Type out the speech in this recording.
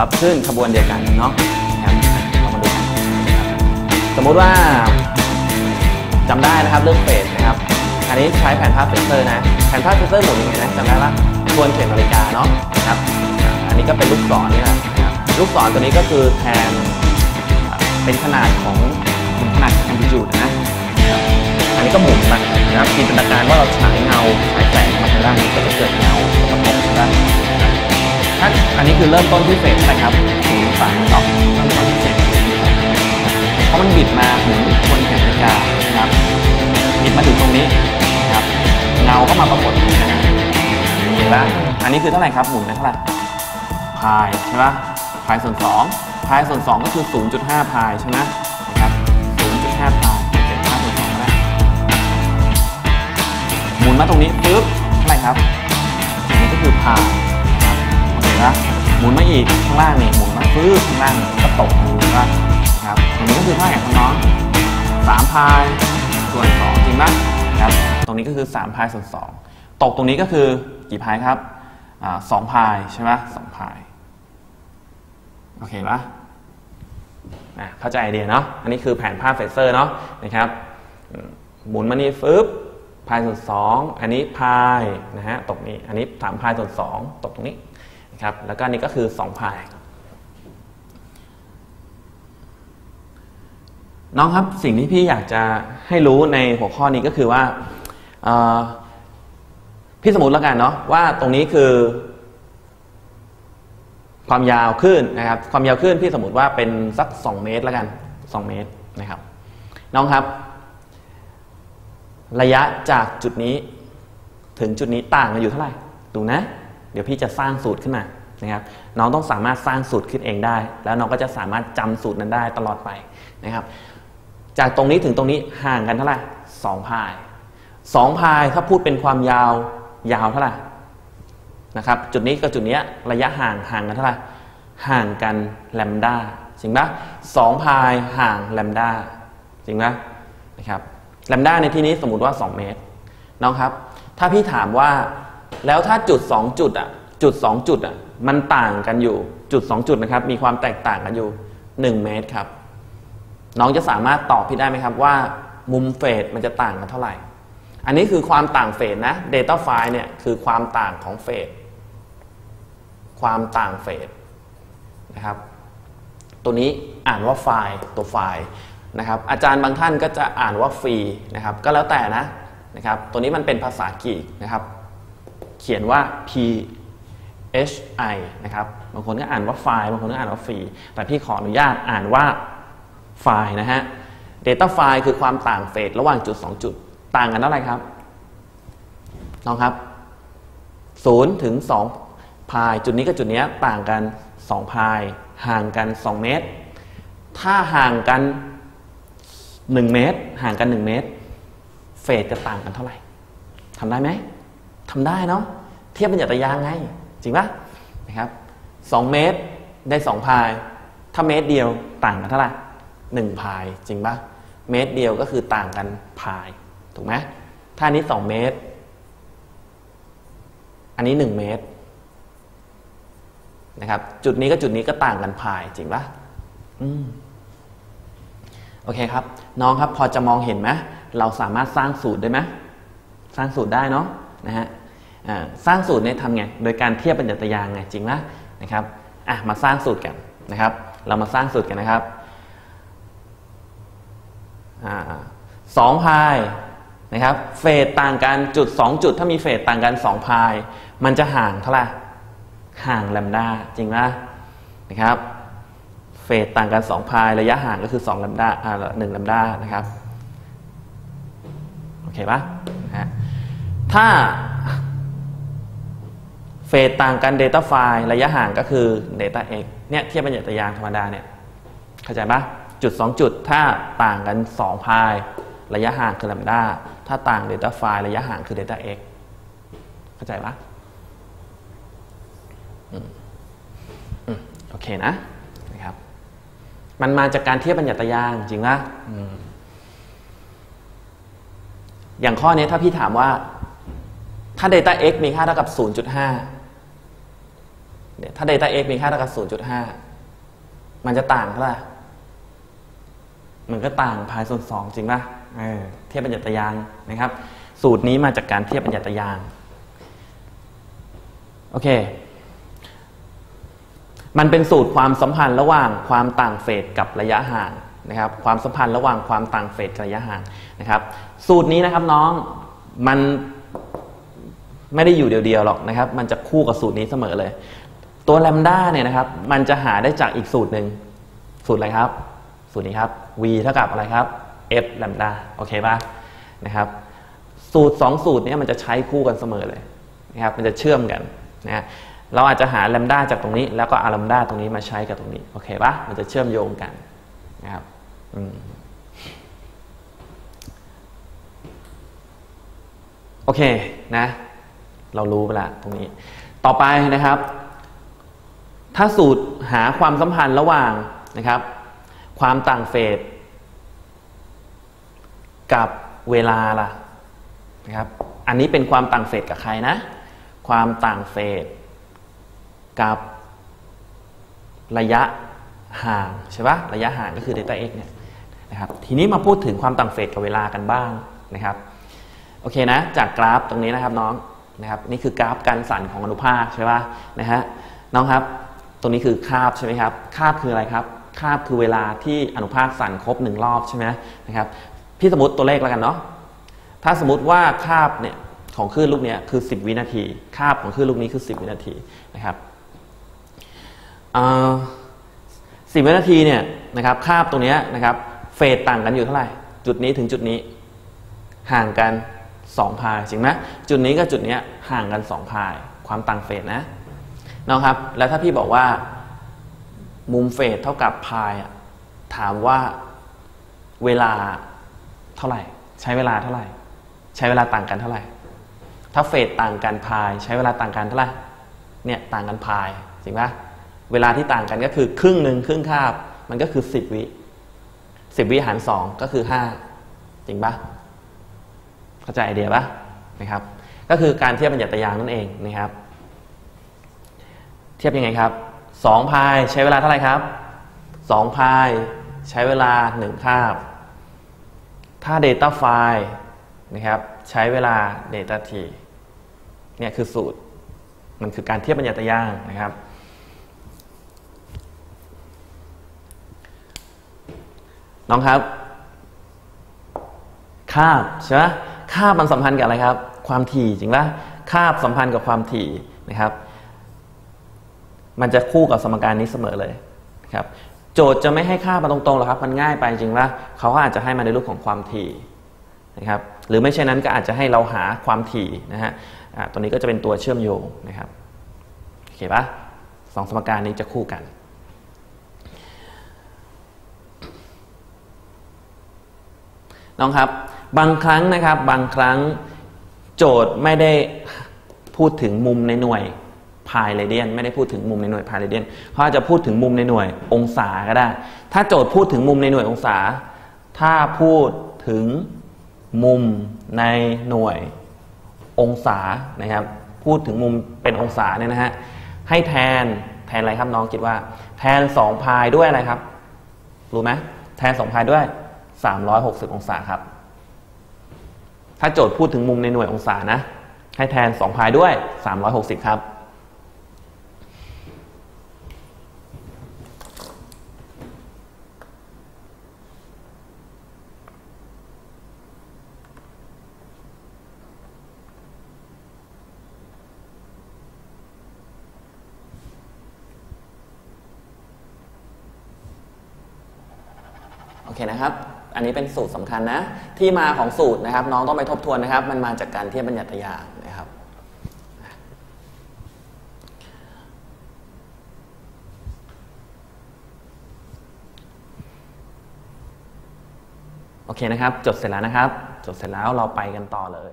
รับขึ้นขบวนเดียวกันเนาะครับเรามาดูกันนครับสมมุติว่าจำได้นะครับเรื่องเฟสนะครับ อันนี้ใช้แผ่นภาพเซนเซอร์นะแผ่นภาพเซนเซอร์หมุนยังไงนะจำได้ปะทวนเข็มนาฬิกาเนาะนะครับอันนี้ก็เป็นลูกศรนี่แหละครับลูกศรตัวนี้ก็คือแทนเป็นขนาดของขนาดแอมพลิจูดนะอันนี้ก็หมุนไปนะครับจินตนาการว่าเราฉายเงาฉายแสงมาทางด้านนี้ก็จะเกิดเงากระทบทางด้าน ถ้าอันนี้คือเริ่มต้นที่เฟสนะครับศูนย์สามสองเริ่มต้นที่เฟสเพราะมันบิดมาหมุนบนเข็มนาฬิกานะครับบิดมาถึงตรงนี้นะครับเงาก็มาปรากฏนี้นะฮะเห็นปะอันนี้คือเท่าไหร่ครับหมุนไปเท่าไหร่พายใช่ปะพายส่วน2พายส่วน2ก็คือ 0.5 พายใช่ไหมนะครับ0.5 พายเก็บ5ส่วน2ก็ได้หมุนมาตรงนี้ปุ๊บเท่าไหร่ครับอันนี้ก็คือพาย นะหมุนมาอีกข้างล่างนี่หมุนมาปุ๊บข้างล่างก็ตกดูว่านะครับอันนี้ก็คือท่าไหร่ครับน้องสามพายส่วนสองจริงปะนะครับตรงนี้ก็คือสามพายส่วนสองตกตรงนี้ก็คือกี่พายครับสองพายใช่ไหมสองพายโอเคปะเข้าใจไอเดียเนาะอันนี้คือแผนภาพเฟเซอร์เนาะนะครับหมุนมานี่ฟึบพายส่วน2อันนี้พายนะฮะตกนี้อันนี้สามพายส่วน2ตกตรงนี้ ครับแล้วก็นนี้ก็คือ2พายน้องครับสิ่งที่พี่อยากจะให้รู้ในหัวข้อนี้ก็คือว่าพี่สมมติแล้วกันเนาะว่าตรงนี้คือ ความยาวขึ้นนะครับ ความยาวขึ้นพี่สมมติว่าเป็นสัก 2 เมตรแล้วกัน 2 เมตรนะครับ น้องครับ ระยะจากจุดนี้ ถึงจุดนี้ต่างกันอยู่เท่าไหร่ดูนะ ดี๋ยวพี่จะสร้างสูตรขึ้นมานะครับน้องต้องสามารถสร้างสูตรขึ้นเองได้ แล้วน้องก็จะสามารถจำสูตรนั้นได้ตลอดไปนะครับ จากตรงนี้ถึงตรงนี้ห่างกันเท่าไหร่สองพายสองพายถ้าพูดเป็นความยาวยาวเท่าไหร่นะครับจุดนี้กับจุดนี้ระยะห่างห่างกันเท่าไหร่ห่างกันแลมด้าจริงปะสองพายห่างแลมด้าจริงปะนะครับแลมด้าในที่นี้สมมติว่า 2 เมตรน้องครับ ถ้าพี่ถามว่า แล้วถ้าจุด 2 จุดอะจุด 2 จุดอะมันต่างกันอยู่จุด 2 จุดนะครับ มีความแตกต่างกันอยู่ 1 เมตรครับ น้องจะสามารถตอบพี่ได้ไหมครับว่ามุมเฟสมันจะต่างกันเท่าไหร่ อันนี้คือความต่างเฟสนะ Data File เนี่ยคือความต่างของเฟสความต่างเฟสนะครับ ตัวนี้อ่านว่าไฟล์ตัวไฟล์นะครับอาจารย์บางท่านก็จะอ่านว่าฟรีนะครับก็แล้วแต่นะนะครับตัวนี้มันเป็นภาษากรีกนะครับ เขียนว่า p h i นะครับ บางคนก็อ่านว่าไฟล์ บางคนก็อ่านว่าฟรี แต่พี่ขออนุญาตอ่านว่าไฟล์นะฮะ Data File คือความต่างเฟสระหว่างจุด 2 จุด ต่างกันเท่าไหร่ครับ น้องครับ0ถึง2พาย จุดนี้กับจุดนี้ต่างกัน 2 พาย ห่างกัน 2 เมตร ถ้าห่างกัน 1 เมตร ห่างกัน 1 เมตร เฟสจะต่างกันเท่าไหร่ทำได้ไหม ทำได้เนาะเทียบเป็นหยัตยางไง จริงปะนะครับ2เมตรได้2พาย ถ้าเมตรเดียวต่างกันเท่าไหร่หนึ่งพายจริงปะเมตรเดียวก็คือต่างกันพาย ถูกไหมถ้าอันนี้2เมตร อันนี้1เมตรนะครับ จุดนี้กับจุดนี้ก็ต่างกันพายจริงปะอืมโอเคครับ น้องครับพอจะมองเห็นไหมเราสามารถสร้างสูตรได้ไหมสร้างสูตรได้เนาะ นะฮะสร้างสูตรเนี่ยทำไง โดยการเทียบเป็นจัตยางไงจริงไหมนะครับอะมาสร้างสูตรกันนะครับ เรามาสร้างสูตรกันนะครับอสองพายนะครับเฟสต่างกันจุด 2 จุด ถ้ามีเฟสต่างกัน 2 พาย มันจะห่างเท่าไหร่ห่างแลมด้าจริงไหมนะครับเฟสต่างกัน 2 พาย ระยะห่างก็คือ2ลัมดาอ่าหนึ่งลัมดานะครับ โอเคปะนะฮะ ถ้าเฟสต่างกัน Data File ระยะห่างก็คือ Data X เนี่ยเทียบเป็นหยัตยางธรรมดาเนี่ยเข้าใจปะจุด 2 จุดถ้าต่างกัน 2 พายระยะห่างคือลัมดาถ้าต่าง Data File ระยะห่างคือ Data X เข้าใจปะอืมโอเคนะนะครับ มันมาจากการเทียบบัญญัติยางจริงปะอย่างข้อนี้ถ้าพี่ถามว่า ถ้า Data x มีค่าเท่ากับ 0.5เดี๋ยถ้าเดต้า x มีค่าเท่ากับ 0.5 มันจะต่างเท่าไหร่มันก็ต่างพายส่วน 2 จริงป่ะเเทียบบัญญัติยางนะครับ สูตรนี้มาจากการเทียบบัญญัติยาง โอเค มันเป็นสูตรความสัมพันธ์ระหว่างความต่างเฟสกับระยะห่างนะครับ ความสัมพันธ์ระหว่างความต่างเฟสกับระยะห่างนะครับ สูตรนี้นะครับน้อง มัน ไม่ได้อยู่เดียวๆหรอกนะครับ มันจะคู่กับสูตรนี้เสมอเลย ตัวแลมด้าเนี่ยนะครับ มันจะหาได้จากอีกสูตรหนึ่งสูตรอะไรครับ สูตรนี้ครับ v เท่ากับอะไรครับ f แลมด้าโอเคป่ะนะครับ สูตร 2 สูตรนี้มันจะใช้คู่กันเสมอเลยนะครับ มันจะเชื่อมกันนะเราอาจจะหาแลมด้าจากตรงนี้ แล้วก็อาลัมด้าตรงนี้มาใช้กับตรงนี้โอเคปะมันจะเชื่อมโยงกันนะครับโอเคนะ เรารู้ไปละตรงนี้ ต่อไปนะครับ ถ้าสูตรหาความสัมพันธ์ระหว่างนะครับ ความต่างเฟสกับเวลาล่ะนะครับ อันนี้เป็นความต่างเฟสกับใครนะ ความต่างเฟสกับระยะห่างใช่ปะระยะห่างก็คือ delta x เนี่ยนะครับทีนี้มาพูดถึงความต่างเฟสกับเวลากันบ้างนะครับ โอเคนะ จากกราฟตรงนี้นะครับน้อง นะครับนี่คือกราฟการสั่นของอนุภาคใช่ปะนะฮะน้องครับ ตรงนี้คือคาบใช่ไหมครับคาบคืออะไรครับคาบคือเวลาที่อนุภาคสั่นครบหนึ่งรอบใช่ไหมนะครับพี่สมมติตัวเลขแล้วกันเนาะถ้าสมมติว่าคาบเนี่ยของคลื่นลูกนี้คือ 10 วินาทีคาบของคลื่นลูกนี้คือ 10 วินาทีนะครับสิบวินาทีเนี่ยนะครับคาบตรงนี้นะครับเฟสต่างกันอยู่เท่าไหร่ จุดนี้ถึงจุดนี้ห่างกัน 2พายจริงไหมจุดนี้กับจุดนี้ห่างกัน2พาย ความต่างเฟสนะนะครับ แล้วถ้าพี่บอกว่า มุมเฟสเท่ากับพายถามว่าเวลาเท่าไหร่ ใช้เวลาเท่าไหร่ ใช้เวลาต่างกันเท่าไหร่ ถ้าเฟสต่างกันพายใช้เวลาต่างกันเท่าไหร่เนี่ยต่างกันพายจริงปะเวลาที่ต่างกันก็คือครึ่งหนึ่งครึ่งคาบ มันก็คือสิบวิสิบวิหารสองก็คือห้าจริงปะ เข้าใจไอเดียปะนะครับ ก็คือการเทียบบัญญัติยางนั่นเองนะครับ เทียบยังไงครับสองพายใช้เวลาเท่าไหร่ครับสองพายใช้เวลาหนึ่งคาบ ถ้า Data File นะครับใช้เวลา Data T เนี่ยคือสูตร มันคือการเทียบบัญญัติยางนะครับ น้องครับ คาบใช่ไหม ค่ามันสัมพันธ์กับอะไรครับ ความถี่จริงปะค่าสัมพันธ์กับความถี่นะครับ มันจะคู่กับสมการนี้เสมอเลยครับ โจทย์จะไม่ให้ค่ามาตรงๆหรอกครับ มันง่ายไปจริงว่าเขาก็อาจจะให้มาในรูปของความถี่นะครับหรือไม่ใช่นั้นก็อาจจะให้เราหาความถี่นะฮะตัวนี้ก็จะเป็นตัวเชื่อมโยงนะครับโอเคปะสองสมการนี้จะคู่กันน้องครับ บางครั้งนะครับบางครั้งโจทย์ไม่ได้พูดถึงมุมในหน่วยพายเรเดียนไม่ได้พูดถึงมุมในหน่วยพายเรเดียนเขาอาจจะพูดถึงมุมในหน่วยองศาก็ได้ ถ้าโจทย์พูดถึงมุมในหน่วยองศา ถ้าพูดถึงมุมในหน่วยองศานะครับ พูดถึงมุมเป็นองศาเนี่ยนะฮะให้แทนแทนอะไรครับน้องคิดว่า แทน2พายด้วยอะไรครับ รู้ไหมแทน2พายด้วย 360 องศาครับ ถ้าโจทย์พูดถึงมุมในหน่วยองศานะ ให้แทน 2 พายด้วย 360 ครับ โอเคนะครับ อันนี้เป็นสูตรสำคัญนะ ที่มาของสูตรนะครับ น้องต้องไปทบทวนนะครับ มันมาจากการเทียบบัญญัติยานะครับโอเคนะครับ จดเสร็จแล้วนะครับ จดเสร็จแล้วเราไปกันต่อเลย